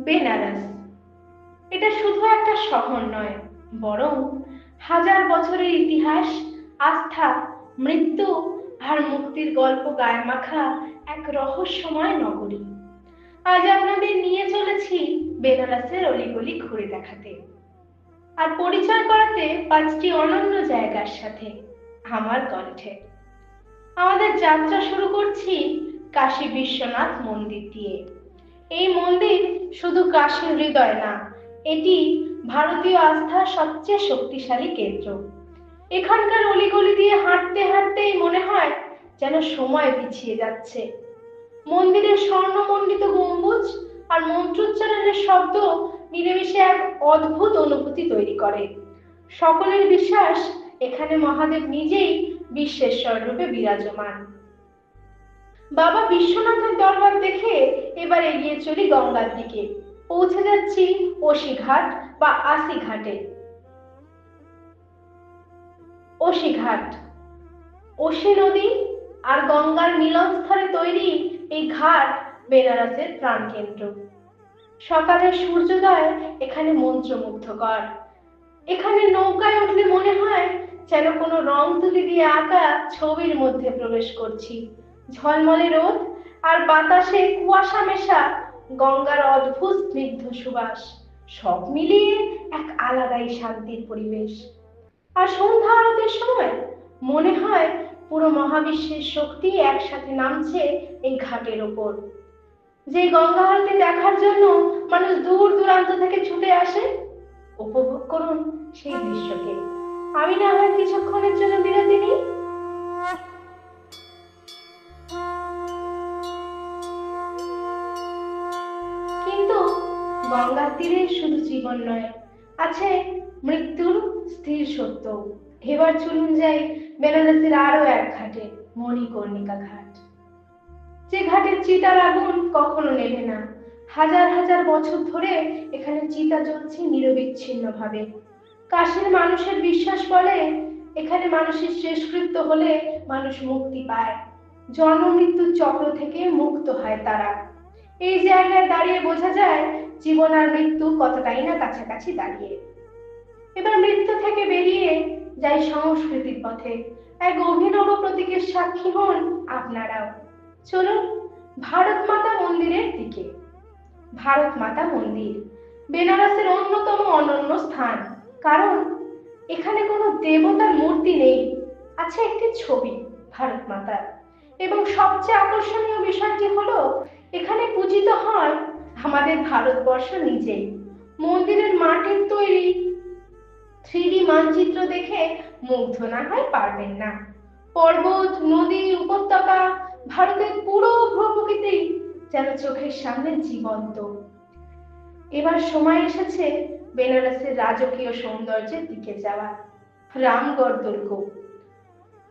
বেনারস। এটা শুধু একটা শহর নয়, বরং হাজার বছরের ইতিহাস, আস্থা, মৃত্যু আর মুক্তির গল্প গায়ে মাখা এক রহস্যময় নগরী। আজ আপনাদের নিয়ে চলেছি বেনারসের অলিগলি ঘুরে দেখাতে। আর পরিচয় করাতে পাঁচটি অনন্য জায়গার সাথে আমার কণ্ঠে। আমাদের যাত্রা শুরু করছি কাশী বিশ্বনাথ মন্দির দিয়ে। এই মন্দির শুধু কাশীর হৃদয় না, এটি ভারতীয় আস্থার সবচেয়ে শক্তিশালী কেন্দ্র। এখানকার অলিগলি দিয়ে হাঁটতে হাঁটতেই মনে হয় যেন সময় পিছিয়ে যাচ্ছে। মন্দিরের স্বর্ণমণ্ডিত গম্বুজ আর মন্ত্রোচ্চারণের শব্দ মিলেমিশে এক অদ্ভুত অনুভূতি তৈরি করে। সকলের বিশ্বাস, এখানে মহাদেব নিজেই বিশ্বেশ্বর রূপে বিরাজমান। বাবা বিশ্বনাথের দরবার দেখে এবার এগিয়ে চলি গঙ্গার দিকে। পৌঁছে যাচ্ছি ওশিঘাট বা আসি ঘাটে ওশিঘাট। ওশি নদী আর গঙ্গার মিলনস্থলে তৈরি এই ঘাট বেনারসের প্রাণকেন্দ্র। সকালের সূর্যোদয় এখানে মন্ত্রমুগ্ধকর। এখানে নৌকায় উঠলে মনে হয় যেন কোনো রং তুলি দিয়ে আঁকা ছবির মধ্যে প্রবেশ করছি। ঝলমলে রোদ আর বাতাসে কুয়াশা মেশা গঙ্গার অদ্ভুত স্নিগ্ধ সুবাস। সব মিলিয়ে এক আলাদাই শান্তির পরিবেশ। আর সন্ধ্যা আরতের সময় মনে হয় পুরো মহাবিশ্বের শক্তি একসাথে নামছে এই ঘাটের ওপর। যে গঙ্গা আরতি দেখার জন্য মানুষ দূর দূরান্ত থেকে ছুটে আসে, উপভোগ করুন সেই দৃশ্যকে। আমি না হয় কিছুক্ষণের জন্য গঙ্গার শুধু জীবন নয়, আছে মৃত্যুর স্থির সত্য। এবার চলুন যাই বেনারসের আরও এক ঘাটে, মণিকর্ণিকা ঘাট। যে ঘাটের চিতার আগুন কখনো নেভে না। হাজার হাজার বছর ধরে এখানে চিতা জ্বলছে নিরবিচ্ছিন্ন ভাবে কাশীর মানুষের বিশ্বাস বলে, এখানে মানুষের শেষকৃত্য হলে মানুষ মুক্তি পায়। জন্ম মৃত্যুর চক্র থেকে মুক্ত হয় তারা। এই জায়গায় দাঁড়িয়ে বোঝা যায়, জীবন আর মৃত্যু কতটাই না কাছাকাছি দাঁড়িয়ে। এবার মৃত্যু থেকে বেরিয়ে যাই সংস্কৃতির পথে। এক অভিনব প্রতীকের সাক্ষী হন আপনারাও। চলুন, ভারত মাতা মন্দিরের দিকে। ভারত মাতা মন্দির, বেনারসের অন্যতম অনন্য স্থান। কারণ, এখানে কোনো দেবতার মূর্তি নেই, আছে একটি ছবি ভারত মাতার। এবং সবচেয়ে আকর্ষণীয় বিষয়টি হলো এখানে পূজিত হয় আমাদের ভারতবর্ষ নিজেই মন্দিরের মাটির তৈরি থ্রি মানচিত্র দেখে মুগ্ধ না হয় পারবেন না। পর্বত, নদী, উপত্যকা, ভারতের পুরো প্রকৃতি যেন চোখের সামনে জীবন্ত। এবার সময় এসেছে বেনারসের রাজকীয় সৌন্দর্যের দিকে যাওয়া রামগড় দুর্গ।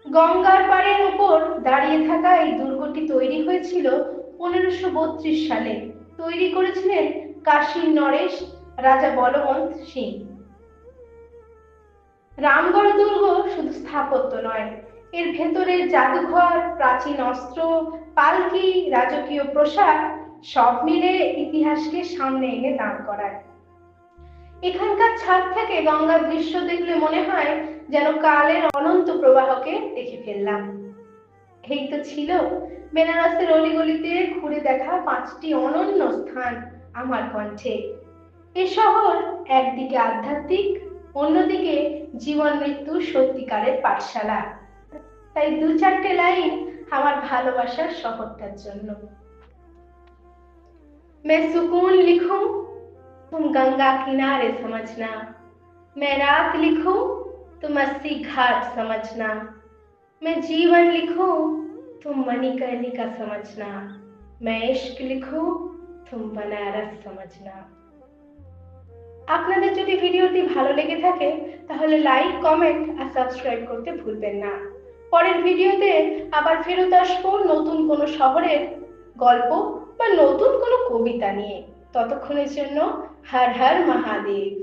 গঙ্গার পাড়ের উপর দাঁড়িয়ে থাকা এই দুর্গটি তৈরি হয়েছিল পনেরোশো বত্রিশ সালে। তৈরি করেছিলেন কাশীর নরেশ, রাজা বলবন্ত সিং। রামগড় দুর্গ শুধু স্থাপত্য নয়, এর ভেতরের জাদুঘর, প্রাচীন অস্ত্র, পালকি, রাজকীয় প্রসাদ সব মিলে ইতিহাসকে সামনে এনে দাঁড় করায়। এখানকার ছাদ থেকে গঙ্গার দৃশ্য দেখলে মনে হয় যেন কালের অনন্ত প্রবাহকে দেখে ফেললাম এই তো ছিল বেনারসের অলিগলিতে ঘুরে দেখা পাঁচটি অনন্য স্থান আমার কণ্ঠে এ শহর একদিকে আধ্যাত্মিক অন্যদিকে জীবন মৃত্যু সত্যিকারের পাঠশালা তাই দু চারটে লাইন আমার ভালোবাসার শহরটার জন্য मैं सुकून लिखूं तुम गंगा किनारे समझना मैं रात लिखूं तुम अस्सी घाट समझना मैं जीवन लिखूं तुम मणिकर्णिका समझना मैं इश्क लिखूं तुम बनारस समझना আপনাদের যদি ভিডিওটি ভালো লেগে থাকে তাহলে লাইক কমেন্ট আর সাবস্ক্রাইব করতে ভুলবেন না পরের ভিডিওতে আবার ফেরত আসবো নতুন কোনো শহরের গল্প বা নতুন কোনো কবিতা নিয়ে ততক্ষণের জন্য হর হর মহাদেব।